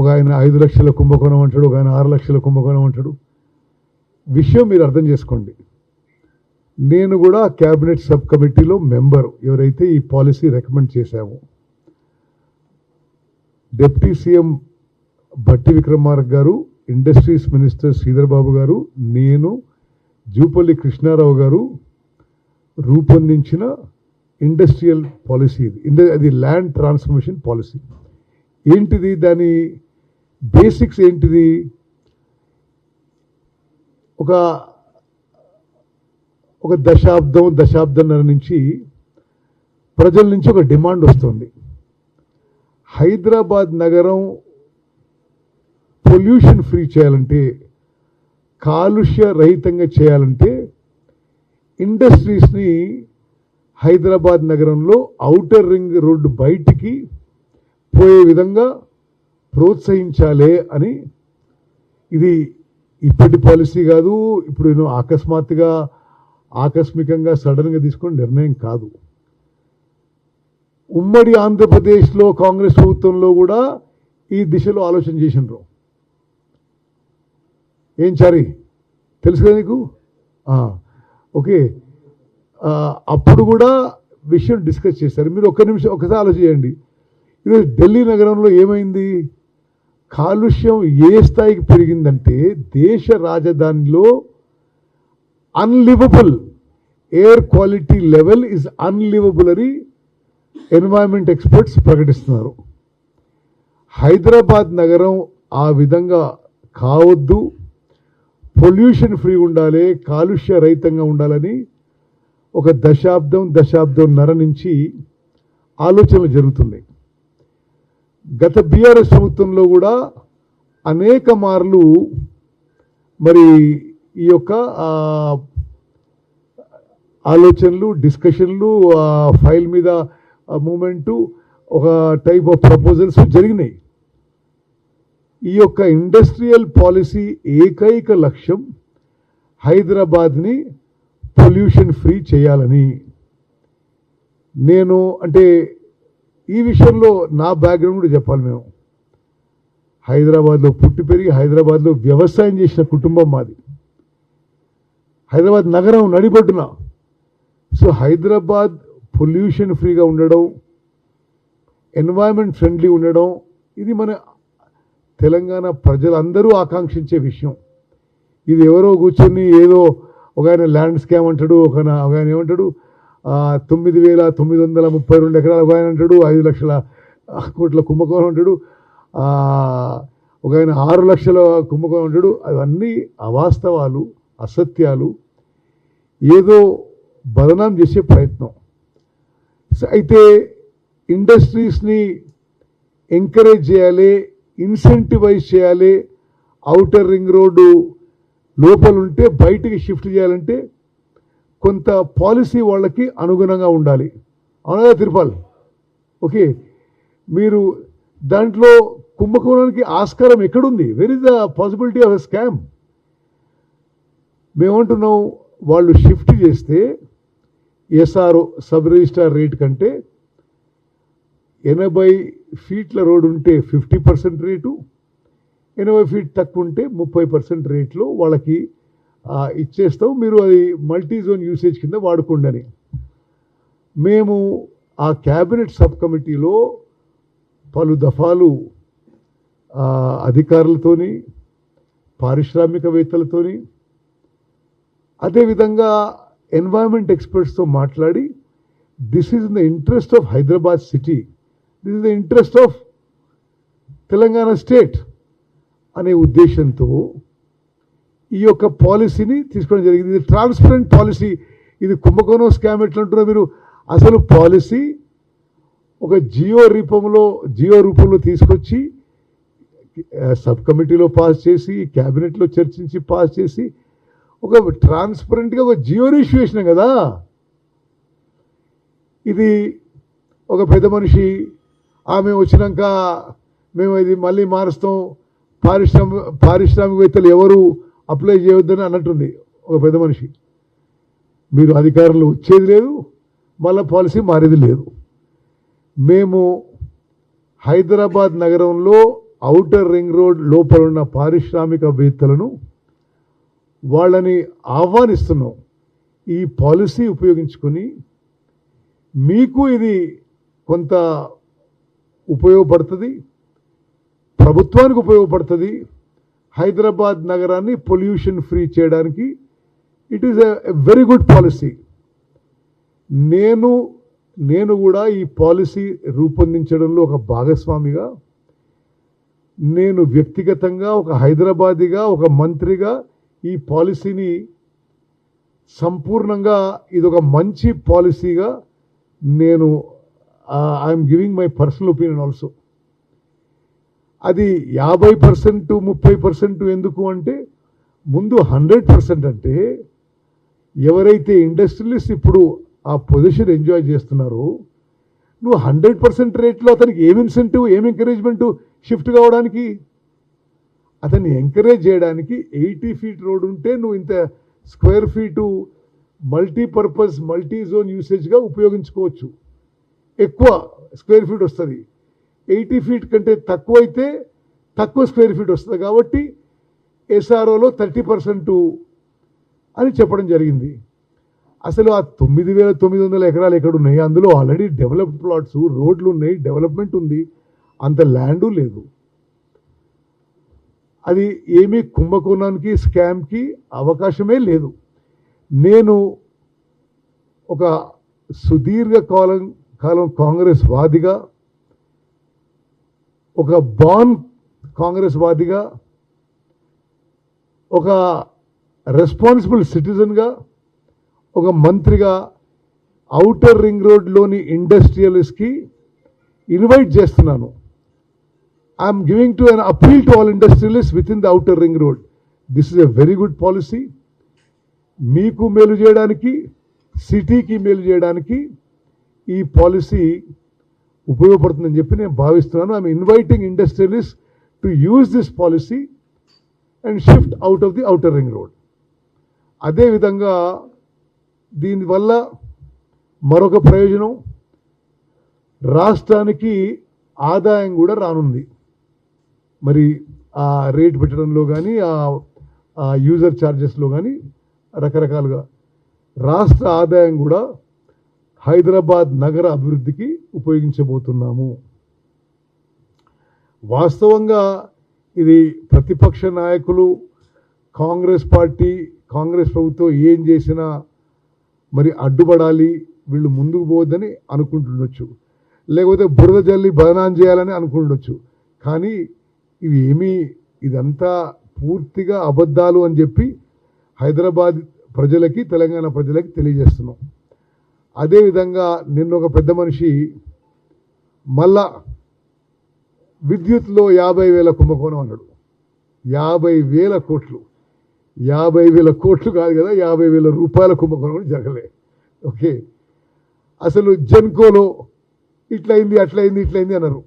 ఒక ఆయన ఐదు లక్షల కుంభకోణం అంటాడు ఒక ఆయన ఆరు లక్షల కుంభకోణం అంటాడు. విషయం మీరు అర్థం చేసుకోండి. నేను కూడా క్యాబినెట్ సబ్ కమిటీలో మెంబర్ ఎవరైతే ఈ పాలసీ రికమెండ్ చేశామో. డిప్యూటీ సీఎం భట్టి విక్రమార్క గారు ఇండస్ట్రీస్ మినిస్టర్ శ్రీధర్ బాబు గారు నేను జూపల్లి కృష్ణారావు గారు రూపొందించిన ఇండస్ట్రియల్ పాలసీ ఇది. అది ల్యాండ్ ట్రాన్స్ఫర్మేషన్ పాలసీ. ఏంటిది దాని బేసిక్స్ ఏంటిది? ఒక ఒక దశాబ్దం దశాబ్దంన్నర నుంచి ప్రజల నుంచి ఒక డిమాండ్ వస్తుంది. హైదరాబాద్ నగరం పొల్యూషన్ ఫ్రీ చేయాలంటే కాలుష్య రహితంగా చేయాలంటే ఇండస్ట్రీస్ని హైదరాబాద్ నగరంలో ఔటర్ రింగ్ రోడ్డు బయటికి పోయే విధంగా ప్రోత్సహించాలే అని ఇది ఇప్పటి పాలసీ కాదు ఇప్పుడు నేను అకస్మాత్తుగా ఆకస్మికంగా సడన్గా తీసుకున్న నిర్ణయం కాదు. ఉమ్మడి ఆంధ్రప్రదేశ్లో కాంగ్రెస్ ప్రభుత్వంలో కూడా ఈ దిశలో ఆలోచన చేసినారు ఏం చారి? తెలుసు కదా నీకు? ఓకే. అప్పుడు కూడా విషయం డిస్కస్ చేశారు. మీరు ఒక్క నిమిషం ఒకసారి ఆలోచించండి. ఈరోజు ఢిల్లీ నగరంలో ఏమైంది? కాలుష్యం ఏ స్థాయికి పెరిగిందంటే దేశ రాజధానిలో unlivable air quality level is unlivable అని ఎన్వైరన్మెంట్ ఎక్స్పర్ట్స్ ప్రకటిస్తున్నారు. హైదరాబాద్ నగరం ఆ విధంగా కావద్దు. పొల్యూషన్ ఫ్రీ ఉండాలి కాలుష్య రహితంగా ఉండాలని ఒక దశాబ్దం దశాబ్దంన్నర నుంచి ఆలోచనలు జరుగుతున్నాయి. గత బీఆర్ఎస్ ప్రభుత్వంలో కూడా అనేక మార్లు మరి ఈ యొక్క ఆలోచనలు డిస్కషన్లు ఫైల్ మీద మూమెంటు ఒక టైప్ ఆఫ్ ప్రపోజల్స్ జరిగినాయి. ఈ యొక్క ఇండస్ట్రియల్ పాలసీ ఏకైక లక్ష్యం హైదరాబాద్ని పొల్యూషన్ ఫ్రీ చేయాలని. నేను అంటే ఈ విషయంలో నా బ్యాక్గ్రౌండ్ చెప్పాలి మేము. హైదరాబాద్లో పుట్టి పెరిగి హైదరాబాద్లో వ్యవసాయం చేసిన కుటుంబం మాది. హైదరాబాద్ నగరం నడిబొడ్డున. సో హైదరాబాద్ పొల్యూషన్ ఫ్రీగా ఉండడం ఎన్వైరన్మెంట్ ఫ్రెండ్లీ ఉండడం ఇది మన తెలంగాణ ప్రజలందరూ ఆకాంక్షించే విషయం. ఇది ఎవరో కూర్చొని ఏదో ఒక ఆయన ల్యాండ్ స్కామ్ అంటాడు ఒక ఆయన- ఏమంటాడు తొమ్మిది వేల తొమ్మిది వందల ముప్పై రెండు ఎకరాలు ఒక ఆయన అంటాడు ఐదు లక్షల కోట్ల కుంభకోణం అంటాడు ఒక ఆయన ఆరు లక్షల కుంభకోణం అంటాడు. అవన్నీ అవాస్తవాలు అసత్యాలు ఏదో బదనాం చేసే ప్రయత్నం. అయితే ఇండస్ట్రీస్ని ఎంకరేజ్ చేయాలి ఇన్సెంటివైజ్ చేయాలి అవుటర్ రింగ్ రోడ్డు లోపలుంటే బయటికి షిఫ్ట్ చేయాలంటే కొంత పాలసీ వాళ్ళకి అనుగుణంగా ఉండాలి. అవునా తిరుపాల్? ఓకే. మీరు దాంట్లో కుంభకోణానికి ఆస్కారం ఎక్కడుంది? Where is the possibility of a scam మేమంటున్నాం వాళ్ళు షిఫ్ట్ చేస్తే ఎస్ఆర్ఓ సబ్ రిజిస్టార్ రేట్ కంటే ఎనభై ఫీట్ల రోడ్ ఉంటే ఫిఫ్టీ పర్సెంట్ రేటు ఎనభై ఫీట్ తక్కువ ఉంటే ముప్పై పర్సెంట్ రేట్లో వాళ్ళకి ఇచ్చేస్తాం మీరు అది మల్టీ జోన్ యూసేజ్ కింద వాడుకోండి అని మేము ఆ క్యాబినెట్ సబ్ కమిటీలో పలు దఫాలు అధికారులతోని పారిశ్రామికవేత్తలతోని అదేవిధంగా ఎన్వైరన్మెంట్ ఎక్స్పర్ట్స్తో మాట్లాడి this is in the interest of Hyderabad city this is the interest of Telangana state అనే ఉద్దేశంతో ఈ యొక్క పాలసీని తీసుకోవడం జరిగింది. ఇది ట్రాన్స్పరెంట్ పాలసీ. ఇది కుంభకోణం స్కామ్ ఎట్లా మీరు? అసలు పాలసీ ఒక జియో రూపంలో జియో రూపంలో తీసుకొచ్చి సబ్ కమిటీలో పాస్ చేసి క్యాబినెట్లో చర్చించి పాస్ చేసి ఒక ట్రాన్స్పరెంట్గా ఒక జియో ఇష్యూ కదా? ఇది ఒక పెద్ద మనిషి ఆమె వచ్చినాక మేము ఇది మళ్ళీ మారుస్తాం. పారిశ్రామిక పారిశ్రామికవేత్తలు ఎవరు? అప్లై చేయొద్దని అన్నట్టుంది ఒక పెద్ద మనిషి. మీరు అధికారులు వచ్చేది లేదు మళ్ళీ పాలసీ మారేది లేదు. మేము హైదరాబాద్ నగరంలో ఔటర్ రింగ్ రోడ్ లోపల ఉన్న పారిశ్రామికవేత్తలను వాళ్ళని ఆహ్వానిస్తున్నాం. ఈ పాలసీ ఉపయోగించుకొని మీకు ఇది కొంత ఉపయోగపడుతుంది ప్రభుత్వానికి ఉపయోగపడుతుంది హైదరాబాద్ నగరాన్ని పొల్యూషన్ ఫ్రీ చేయడానికి it is a very good policy. నేను నేను కూడా ఈ పాలసీ రూపొందించడంలో ఒక భాగస్వామిగా నేను వ్యక్తిగతంగా ఒక హైదరాబాదీగా ఒక మంత్రిగా ఈ పాలసీని సంపూర్ణంగా ఇది ఒక మంచి పాలసీగా నేను I'm giving my personal opinion also అది యాభై పర్సెంట్ ముప్పై పర్సెంట్ ఎందుకు అంటే ముందు హండ్రెడ్ పర్సెంట్ అంటే ఎవరైతే ఇండస్ట్రియలిస్ట్ ఇప్పుడు ఆ పొజిషన్ ఎంజాయ్ చేస్తున్నారో నువ్వు హండ్రెడ్ పర్సెంట్ రేట్లో అతనికి ఏం ఇన్సెంటివ్ ఏమి ఎంకరేజ్మెంటు షిఫ్ట్ కావడానికి? అతన్ని ఎంకరేజ్ చేయడానికి ఎయిటీ ఫీట్ రోడ్ ఉంటే నువ్వు ఇంత square feet multipurpose multi zone యూసేజ్గా ఉపయోగించుకోవచ్చు. ఎక్కువ స్క్వేర్ ఫీట్ వస్తుంది. ఎయిటీ ఫీట్ కంటే తక్కువ అయితే తక్కువ స్క్వేర్ ఫీట్ వస్తుంది కాబట్టి ఎస్ఆర్ఓలో థర్టీ పర్సెంటు అని చెప్పడం జరిగింది. అసలు ఆ తొమ్మిది వేల తొమ్మిది వందల ఎకరాలు ఎక్కడ ఉన్నాయి? అందులో ఆల్రెడీ డెవలప్డ్ ప్లాట్స్ రోడ్లు ఉన్నాయి డెవలప్మెంట్ ఉంది. అంత ల్యాండు లేదు. అది ఏమీ కుంభకోణానికి స్కామ్కి అవకాశమే లేదు. నేను ఒక సుదీర్ఘ కాలం కాలం కాంగ్రెస్ వాదిగా ఒక బాన్ కాంగ్రెస్ వాదిగా ఒక రెస్పాన్సిబుల్ సిటిజన్గా ఒక మంత్రిగా అవుటర్ రింగ్ రోడ్లోని ఇండస్ట్రియలిస్ట్కి ఇన్వైట్ చేస్తున్నాను. I'm giving to an appeal to all industrialist with in the outer ring road this is a very good policy మీకు మేలు చేయడానికి సిటీకి మేలు చేయడానికి ఈ పాలసీ ఉపయోగపడుతుందని చెప్పి నేను భావిస్తున్నాను. I'm inviting industrialist to use this policy and shift out of the outer ring road అదేవిధంగా దీనివల్ల మరొక ప్రయోజనం రాష్ట్రానికి ఆదాయం కూడా రానుంది. మరి ఆ రేట్ పెట్టడంలో కానీ ఆ యూజర్ ఛార్జెస్లో కానీ రకరకాలుగా రాష్ట్ర ఆదాయం కూడా హైదరాబాద్ నగర అభివృద్ధికి ఉపయోగించబోతున్నాము. వాస్తవంగా ఇది ప్రతిపక్ష నాయకులు కాంగ్రెస్ పార్టీ కాంగ్రెస్ ప్రభుత్వం ఏం చేసినా మరి అడ్డుపడాలి వీళ్ళు ముందుకు పోవద్దని అనుకుంటుండొచ్చు. లేకపోతే బురద జల్లి బదనాం చేయాలని అనుకుంటుండొచ్చు. కానీ ఇవి ఏమీ ఇదంతా పూర్తిగా అబద్ధాలు అని చెప్పి హైదరాబాద్ ప్రజలకి తెలంగాణ ప్రజలకి తెలియజేస్తున్నాం. అదేవిధంగా నిన్న ఒక పెద్ద మనిషి మళ్ళా విద్యుత్లో యాభై వేల కుంభకోణం అన్నాడు. యాభై వేల కోట్లు. యాభై వేల కోట్లు కాదు కదా యాభై వేల రూపాయల కుంభకోణం జరగలే. ఓకే. అసలు జన్కోలో ఇట్లయింది అట్లయింది ఇట్లయింది అన్నారు.